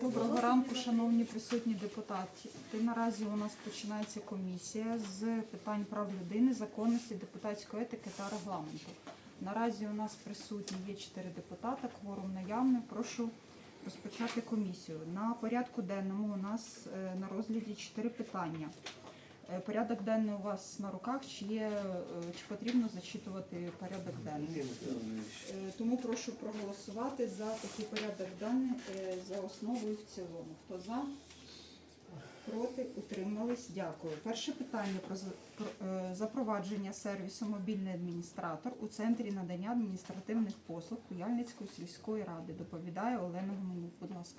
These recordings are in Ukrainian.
Доброго ранку, шановні присутні депутати. Наразі у нас починається комісія з питань прав людини, законності, депутатської етики та регламенту. Наразі у нас присутні є чотири депутата, кворум наявний. Прошу розпочати комісію. На порядку денному у нас е, на розгляді чотири питання. Е, Порядок денний у вас на руках, чи є е, чи потрібно зачитувати порядок денний? Е, Тому прошу проголосувати за такий порядок денний за основу і в цілому. Хто за? Проти? Утримались? Дякую. Перше питання про за- про, запровадження сервісу мобільний адміністратор у центрі надання адміністративних послуг Куяльницької сільської ради. Доповідає Олена Гуменюк. Будь ласка.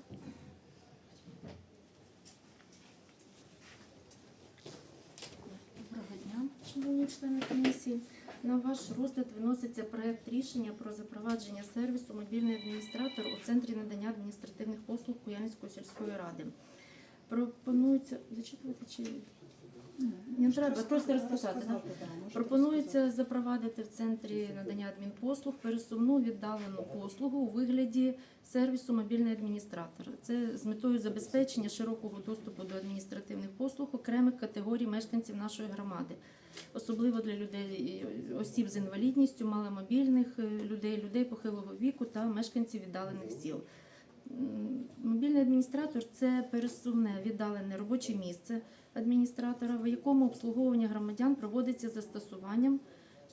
Доброго дня, шановні члени комісії. На ваш розгляд виноситься проект рішення про запровадження сервісу мобільний адміністратор у центрі надання адміністративних послуг Куяльницької сільської ради. Пропонується зачитувати чи не треба, просто розписати. Пропонується запровадити в центрі надання адмінпослуг пересувну віддалену послугу у вигляді сервісу мобільний адміністратор. Це з метою забезпечення широкого доступу до адміністративних послуг окремих категорій мешканців нашої громади, особливо для людей осіб з інвалідністю, маломобільних е, людей, людей похилого віку та мешканців віддалених сіл. Мобільний адміністратор це пересувне віддалене робоче місце адміністратора, в якому обслуговування громадян проводиться застосуванням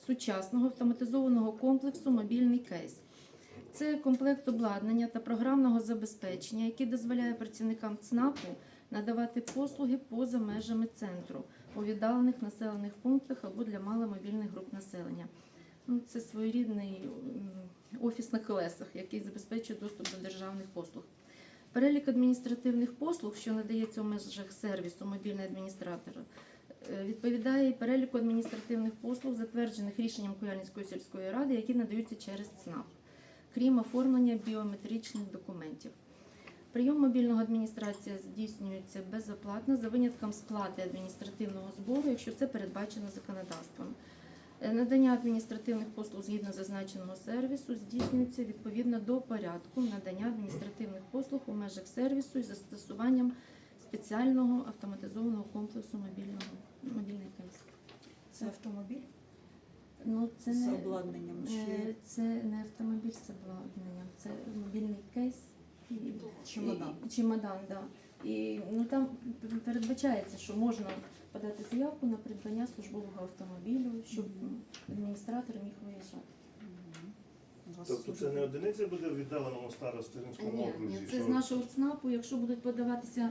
сучасного автоматизованого комплексу мобільний кейс. Це комплект обладнання та програмного забезпечення, який дозволяє працівникам ЦНАПу надавати послуги поза межами центру у віддалених населених пунктах або для маломобільних груп населення. Ну, це своєрідний офіс на колесах, який забезпечує доступ до державних послуг. Перелік адміністративних послуг, що надається у межах сервісу мобільний адміністратор, е, відповідає переліку адміністративних послуг, затверджених рішенням Куяльницької сільської ради, які надаються через ЦНАП, крім оформлення біометричних документів. Прийом мобільного адміністрація здійснюється безоплатно за винятком сплати адміністративного збору, якщо це передбачено законодавством. Е, Надання адміністративних послуг згідно зазначеного сервісу здійснюється відповідно до порядку надання адміністративних послуг у межах сервісу із застосуванням спеціального автоматизованого комплексу мобільного мобільний кейс. Це автомобіль Ну це з не обладнанням. е, це не автомобіль з обладнанням, це мобільний кейс чемодан? і- чемодан, да. І ну там передбачається, що можна подати заявку на придбання службового автомобілю, щоб адміністратор міг виїжджати. Тобто це не одиниця буде в віддаленому старостинському Ні, окрузі? ні, це що- з нашого ЦНАПу, якщо будуть подаватися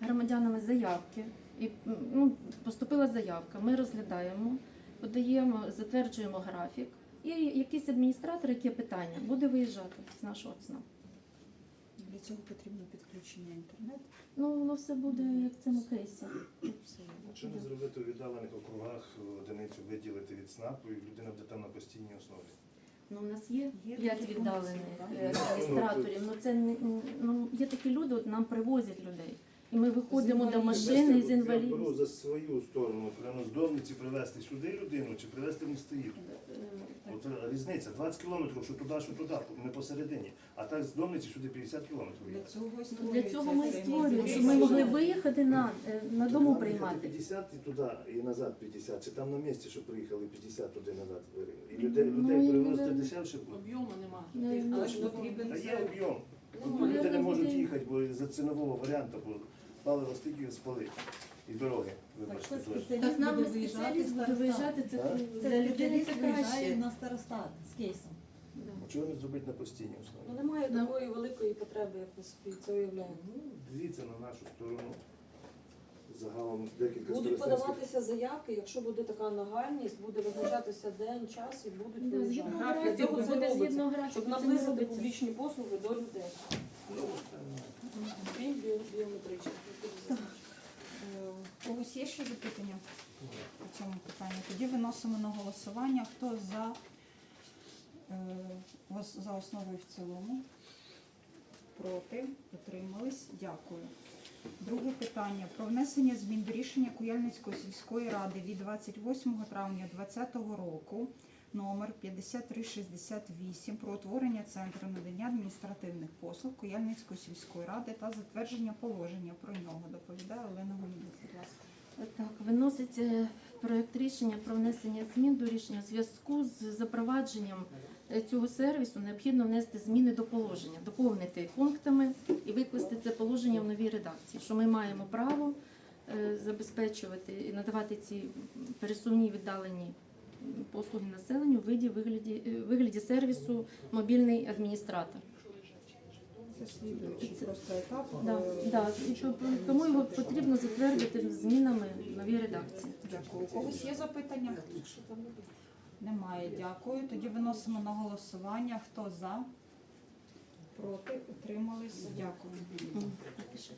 громадянами заявки, і ну, поступила заявка, ми розглядаємо, подаємо, затверджуємо графік, і якийсь адміністратор, яке питання, буде виїжджати з нашого ЦНАПу. Цього потрібно підключення інтернет. Ну, воно все буде як в цьому кейсі. Чи Що не зробити у віддалених округах одиницю виділити від СНАПу і людина буде там на постійній основі? Ну, у нас є Є п'ять такі віддалених функції, е, адміністраторів. Ну це не ну є такі люди, от нам привозять людей. І ми виходимо до машини з Я беру за свою сторону, прямо з привезти сюди людину чи привезти в Містоїв. Е, От різниця 20 кілометрів, що туди, що туди, ми посередині. А так з сюди 50 кілометрів. Для цього і Для цього ми і створюємо, щоб ми могли виїхати на, е, на дому приймати. 50 і туди, і назад 50, чи там на місці, що приїхали 50 туди назад. І людей, Ну, людей перевозити дешевше буде. Об'єму нема. Не, ну, Але ж потрібен Та є об'єм. Ну, люди не не можуть їхати, бо за цінового варіанту, паливо стільки спалить. І дороги, вибачте. Спеціаліст буде виїжджати, це Так? для це краще. на старостат з кейсом. Да. Чого не зробити на постійній Ну основі? немає такої великої потреби, як ви собі це уявляєте. Ну, дивіться на нашу сторону. Загалом декілька Будуть старостинських. подаватися заявки, якщо буде така нагальність, буде визначатися день, час і будуть Да, виїжджати. Згідно Для графіку, це буде робиться, згідно графіку, щоб це не наблизити робиться. публічні послуги до людей. Ну, Крім біо- біометричних. Е, У когось є ще запитання по цьому питанню? Тоді виносимо на голосування. Хто за, е, ос- за основу і в цілому? Проти? Утримались? Дякую. Друге питання про внесення змін до рішення Куяльницької сільської ради від 28 травня 2020 року номер 5368 про утворення центру надання адміністративних послуг Куяльницької сільської ради та затвердження положення про нього. Доповідає Олена Гулінець, будь. Так, виноситься проект рішення про внесення змін до рішення У зв'язку з запровадженням е, цього сервісу. Необхідно внести зміни до положення, доповнити пунктами і викласти це положення в новій редакції. Що ми маємо право е, забезпечувати і надавати ці пересувні віддалені послуги населенню в виді вигляді, е, вигляді сервісу мобільний адміністратор. Це слідуючий просто етап. Да, Е, да. І то- Тому його потрібно затвердити змінами в новій редакції. Дякую. У когось є запитання? Немає. Дякую. Тоді виносимо на голосування. Хто за? Проти? Утримались? Дякую. М, так і ще.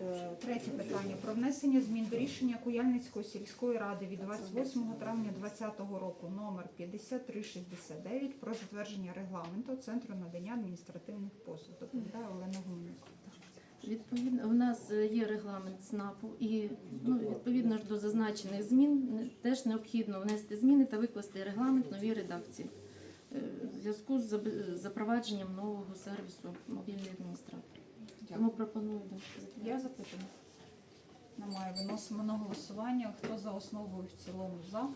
Е, Третє питання про внесення змін до рішення Куяльницької сільської ради від 28 травня 2020 року номер 5369 про затвердження регламенту Центру надання адміністративних послуг. Доповідає Олена Гуменюк. Відповідно, у нас е, є регламент СНАПу, і ну, відповідно ж до зазначених змін теж необхідно внести зміни та викласти регламент новій редакції е, в зв'язку з запровадженням нового сервісу мобільний адміністратор. Тому пропоную да, Є запитання? Немає. Виносимо на голосування. Хто за основу і в цілому за?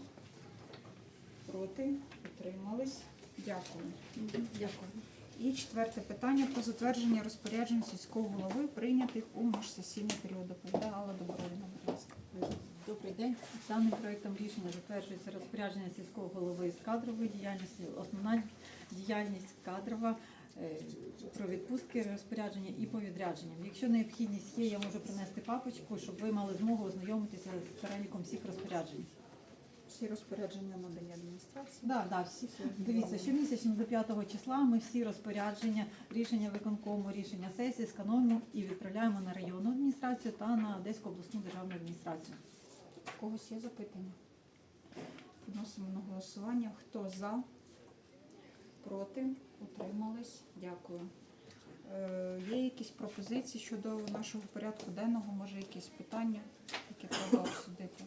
Проти? Утримались? Дякую. Дякую. І четверте питання про затвердження розпоряджень сільського голови, прийнятих у міжсесійний період. Доповідає Алла будь ласка. Добрий день. Даним проектом рішення затверджується розпорядження сільського голови з кадрової діяльності, основна діяльність кадрова про відпустки, розпорядження і по відрядженням. Якщо необхідність є, я можу принести папочку, щоб ви мали змогу ознайомитися з переліком всіх розпоряджень. Всі розпорядження надання адміністрації. Да, да, всі. Дивіться, щомісячно до 5 числа ми всі розпорядження, рішення виконкому, рішення сесії скануємо і відправляємо на районну адміністрацію та на Одеську обласну державну адміністрацію. У когось є запитання? Вносимо на голосування. Хто за? Проти? Утримались? Дякую. Е, є якісь пропозиції щодо нашого порядку денного? Може, якісь питання, які треба обсудити?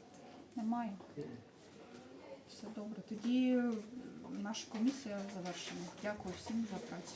Немає? Все добре. Тоді наша комісія завершена. Дякую всім за працю.